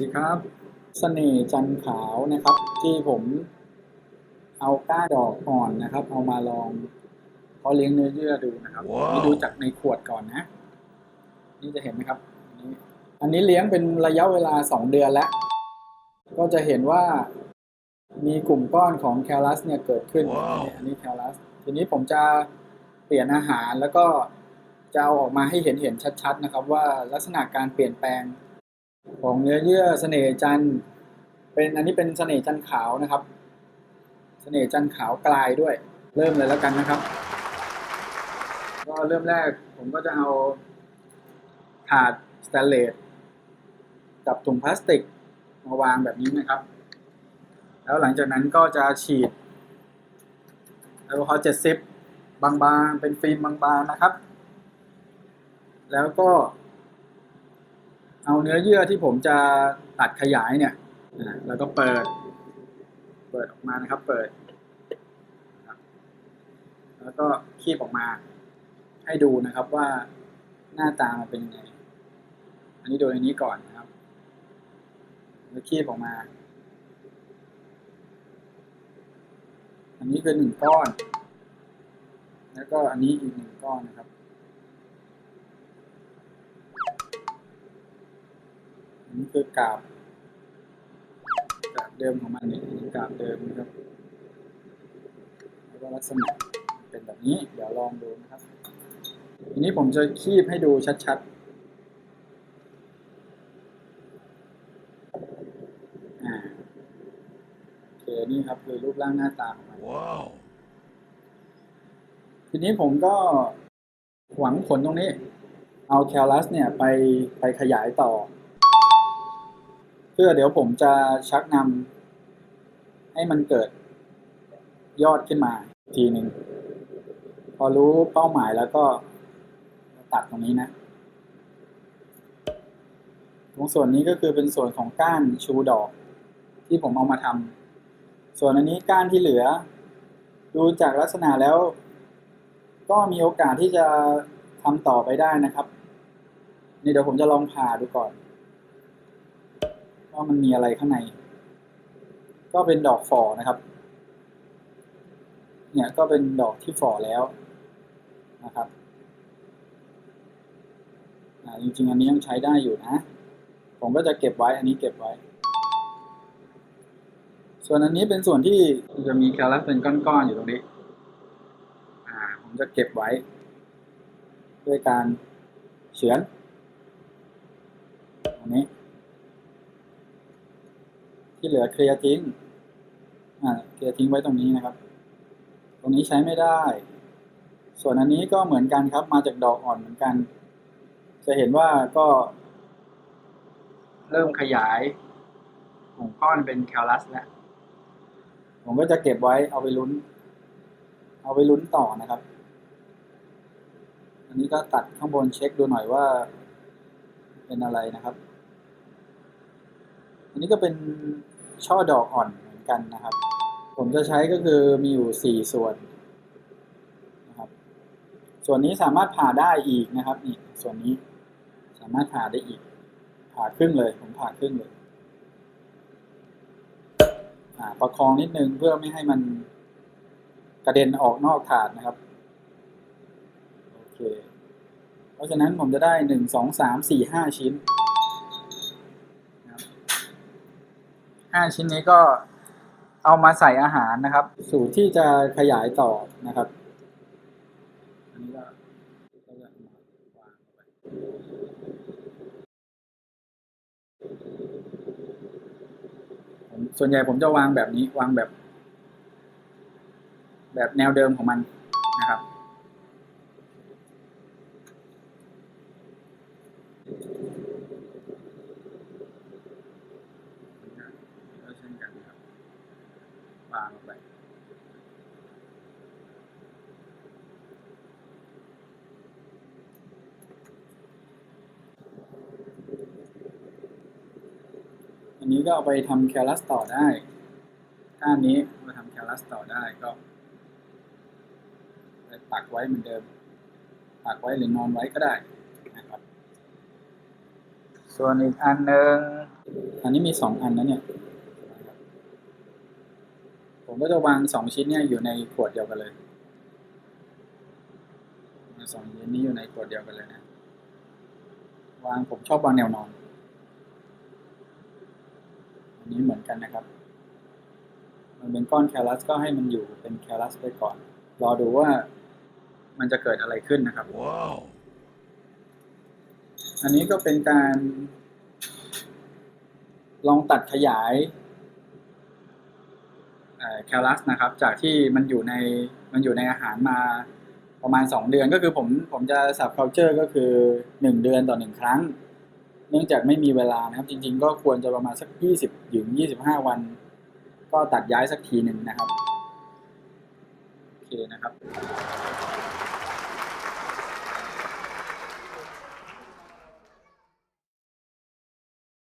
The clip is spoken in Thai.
ดีครับเสน่ห์จันทร์ขาวนะครับ ที่ผมเอาก้าดอกอ่อนนะครับ เอามาลองเพาะเลี้ยงเนื้อเยื่อดูนะครับว้าวนี่ดูจากในขวดก่อนนะ นี่จะเห็นไหมครับอันนี้อันนี้เลี้ยงเป็นระยะเวลาสองเดือนแล้ว ก็จะเห็นว่ามีกลุ่มก้อนของแคลัสเนี่ยเกิดขึ้นว้าวอันนี้แคลัส ทีนี้ผมจะเปลี่ยนอาหารแล้วก็จะเอาออกมาให้เห็นเห็นชัดๆนะครับ ว่าลักษณะการเปลี่ยนแปลง ของเนื้อเยื่อเสน่ห์จันทร์เป็นอันนี้เป็นเสน่ห์จันทร์ขาวนะครับ เสน่ห์จันทร์ขาวกลายด้วย เริ่มเลยแล้วกันนะครับ ก็เริ่มแรกผมก็จะเอาถาดสแตนเลสกับถุงพลาสติกมาวางแบบนี้นะครับ แล้วหลังจากนั้นก็จะฉีดแอลกอฮอล์70บางๆ เป็นฟิล์มบางๆนะครับ แล้วก็ เอาเนื้อเยื่อที่ผมจะตัดขยายเนี่ยแล้วก็เปิด เปิดออกมานะครับ เปิด แล้วก็คีบออกมา ให้ดูนะครับว่าหน้าตามันเป็นยังไง อันนี้โดยอันนี้ก่อนนะครับ แล้วคีบออกมา อันนี้คือหนึ่งก้อน แล้วก็อันนี้อีกหนึ่งก้อนนะครับ นนี้คือกาบกาบเดิมของมันเนี่ยอันนี้กาบเดิมนะครับแล้วก็ลักษณะเป็นแบบนี้ เดี๋ยวลองดูนะครับทีนี้ผมจะคีบให้ดูชัดๆอ่าโอเคนี่ครับคือรูปร่างหน้าตาของมันว้าวทีนี้ผมก็หวังผลตรงนี้ เอาแคลัสเนี่ยไปไปขยายต่อเพื่อเดี๋ยวผมจะชักนำให้มันเกิดยอดขึ้นมาทีหนึ่งพอรู้เป้าหมายแล้วก็ตัดตรงนี้นะ ตรงส่วนนี้ก็คือเป็นส่วนของก้านชูดอก ที่ผมเอามาทำส่วนอันนี้ก้านที่เหลือ ดูจากลักษณะแล้ว ก็มีโอกาสที่จะทำต่อไปได้นะครับ นี่เดี๋ยวผมจะลองผ่าดูก่อน ว่ามันมีอะไรข้างใน ก็เป็นดอกฝ่อนะครับ เนี่ยก็เป็นดอกที่ฝ่อแล้วนะครับจริงๆ อันนี้ยังใช้ได้อยู่นะ ผมก็จะเก็บไว้อันนี้เก็บไว้ ส่วนอันนี้เป็นส่วนที่จะมีแคลรัสเป็นก้อนๆอยู่ตรงนี้ผมจะเก็บไว้ ด้วยการเฉือนตรงนี้ ที่เหลือเคลียร์ทิ้งอ่าเคลียร์ทิ้งไว้ตรงนี้นะครับ ตรงนี้ใช้ไม่ได้ ส่วนอันนี้ก็เหมือนกันครับ มาจากดอกอ่อนเหมือนกัน จะเห็นว่าก็ เริ่มขยายกลุ่มก้อนเป็นแคลรัสแล้ว ผมก็จะเก็บไว้เอาไปลุ้น เอาไปลุ้นต่อนะครับ อันนี้ก็ตัดข้างบนเช็คดูหน่อยว่า เป็นอะไรนะครับ นี้ก็เป็นช่อดอกอ่อนเหมือนกันนะครับ ผมจะใช้ก็คือมีอยู่สี่ส่วนนะครับ ส่วนนี้สามารถผ่าได้อีกนะครับนี่ส่วนนี้สามารถผ่าได้อีก ผ่าครึ่งเลยผมผ่าครึ่งเลยอ่าประคองนิดนึงเพื่อไม่ให้มันกระเด็นออกนอกถาดนะครับโอเคเพราะฉะนั้นผมจะได้หนึ่งสองสามสี่ห้าชิ้น ห้าชิ้นนี้ก็เอามาใส่อาหารนะครับ สูตรที่จะขยายต่อนะครับอันนี้ก็ส่วนใหญ่ผมจะวางแบบนี้วางแบบ แบบแนวเดิมของมันนะครับ ก็เช่นกันครับวางลงไปอั นนี้ก็เอาไปทำแคลัสต่อได้ก้านนี้มาทำแคลัสต่อได้ก็ไปปักไว้เหมือนเดิม ปักไว้หรือนอนไว้ก็ได้นะครับ ส่วนอีกอันหนึ่งอันนี้มีสองอันนะเนี่ย ผมก็จะวางสองชิ้นเนี่ยอยู่ในขวดเดียวกันเลยสองชิ้นนี้อยู่ในขวดเดียวกันเลยนะ วางผมชอบวางแนวนอนอั นนี้เหมือนกันนะครับ มันเป็นก้อนแคลัสก็ให้มันอยู่เป็นแคลัสไปก่อน รอดูว่ามันจะเกิดอะไรขึ้นนะครับ Wow. อันนี้ก็เป็นการ ลองตัดขยายแคลัสนะครับ จากที่มันอยู่ในมันอยู่ในอาหารมาประมาณสองเดือนก็คือผมผมจะสับ culture ก็คือหนึ่งเดือนต่อหนึ่งครั้ง เนื่องจากไม่มีเวลานะครับ จริง ๆ ก็ควรจะประมาณสัก 20ถึง25 วัน ก็ตัดย้ายสักทีหนึ่งนะครับ โอเคนะครับ